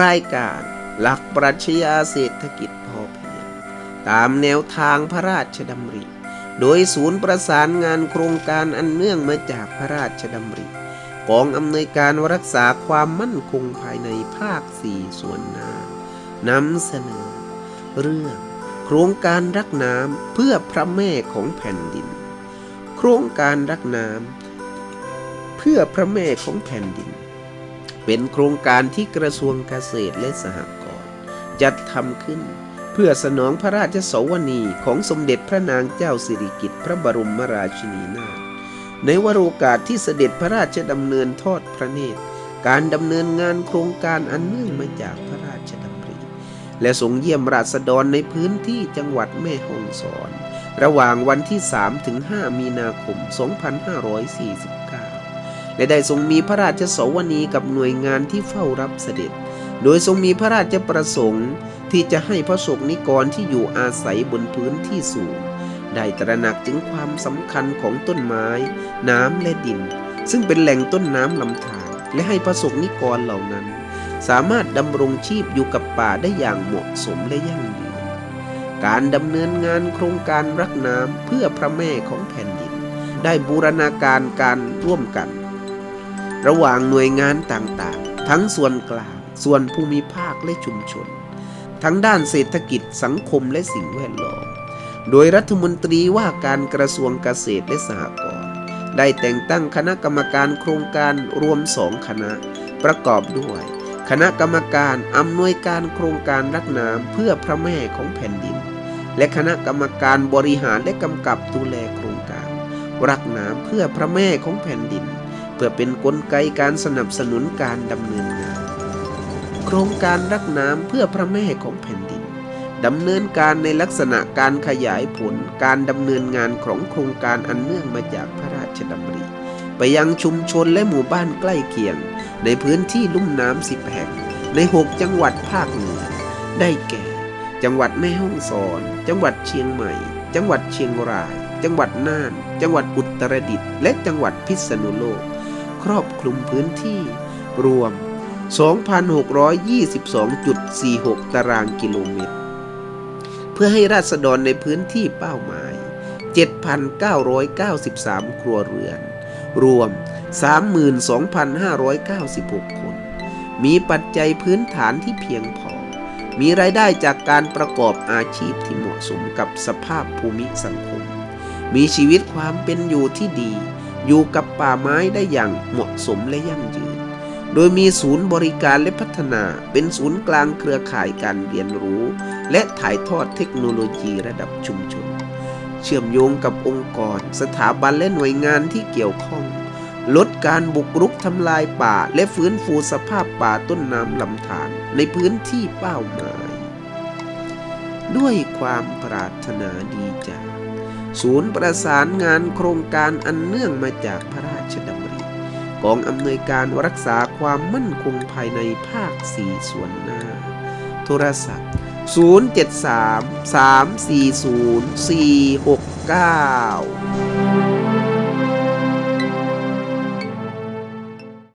รายการ หลักปรัชญาเศรษฐกิจพอเพียง ตามแนวทางพระราชดำริ โดยศูนย์ประสานงานโครงการอันเนื่องมาจากพระราชดำริกองอำนวยการรักษาความมั่นคงภายในภาคสี่ส่วนหน้านำเสนอ เรื่อง โครงการรักน้ำเพื่อพระแม่ของแผ่นดิน โครงการรักน้ำเพื่อพระแม่ของแผ่นดิน เป็นโครงการที่กระทรวงเกษตรและสหกรณ์จัดทำขึ้น เพื่อสนองพระราชสวนีของสมเด็จพระนางเจ้าสิริกิติ์พระบรมราชินีนาถในวโรกาสที่เสด็จพระราชดำเนินทอดพระเนตร การดำเนินงานโครงการอันเนื่องมาจากพระราชดำริ และทรงเยี่ยมราษฎรในพื้นที่จังหวัดแม่ฮ่องสอน ระหว่างวันที่3ถึง5มีนาคม 2549 และได้ทรงมีพระราชสวนีกับหน่วยงานที่เฝ้ารับเสด็จ โดยทรงมีพระราชประสงค์ที่จะให้พระสงฆ์นิกรที่อยู่อาศัยบนพื้นที่สูง ได้ตระหนักถึงความสำคัญของต้นไม้ น้ำและดิน ซึ่งเป็นแหล่งต้นน้ำลำธารและให้พระสงฆ์นิกรเหล่านั้น สามารถดำรงชีพอยู่กับป่าได้อย่างเหมาะสมและยั่งยืนการดำเนินงานโครงการรักน้ำเพื่อพระแม่ของแผ่นดิน ได้บูรณาการการร่วมกัน ระหว่างหน่วยงานต่างๆ ทั้งส่วนกลาง ส่วนภูมิภาคและชุมชน ทั้งด้านเศรษฐกิจสังคมและสิ่งแวดล้อม โดยรัฐมนตรีว่าการกระทรวงเกษตรและสหกรณ์ได้แต่งตั้งคณะกรรมการโครงการรวมสองคณะ ประกอบด้วย คณะกรรมการอำนวยการโครงการรักน้ำเพื่อพระแม่ของแผ่นดิน และคณะกรรมการบริหารและกำกับดูแลโครงการ รักน้ำเพื่อพระแม่ของแผ่นดิน เพื่อเป็นนกลไกการสนับสนุนการดำเนินงาน โครงการรักน้ำเพื่อพระแม่ของแผ่นดินดำเนินการในลักษณะการขยายผลการดำเนินงานของโครงการอันเนื่องมาจากพระราชดำริ ไปยังชุมชนและหมู่บ้านใกล้เคียง ในพื้นที่ลุ่มน้ำสิบแห่งในหกจังหวัดภาคเหนือ ได้แก่ จังหวัดแม่ฮ่องสอน จังหวัดเชียงใหม่ จังหวัดเชียงราย จังหวัดน่าน จังหวัดอุตรดิตถ์และจังหวัดพิษณุโลก ครอบคลุมพื้นที่รวม 2,622.46 ตารางกิโลเมตร เพื่อให้ราษฎรในพื้นที่เป้าหมาย 7,993 ครัวเรือน รวม 32,596 คน มีปัจจัยพื้นฐานที่เพียงพอ มีรายได้จากการประกอบอาชีพที่เหมาะสมกับสภาพภูมิสังคม มีชีวิตความเป็นอยู่ที่ดี อยู่กับป่าไม้ได้อย่างเหมาะสมและยั่งยืน โดยมีศูนย์บริการและพัฒนาเป็นศูนย์กลางเครือข่ายการเรียนรู้ และถ่ายทอดเทคโนโลยีระดับชุมชน เชื่อมโยงกับองค์กร สถาบันและหน่วยงานที่เกี่ยวข้อง ลดการบุกรุกทำลายป่า และฟื้นฟูสภาพป่าต้นน้ำลำธารในพื้นที่เป้าหมาย ด้วยความปรารถนาดีจาก ศูนย์ประสานงานโครงการอันเนื่องมาจากพระราชดำริกองอำนวยการรักษาความมั่นคงภายในภาคสี่ส่วนหน้า โทรศัพท์ 073 340 469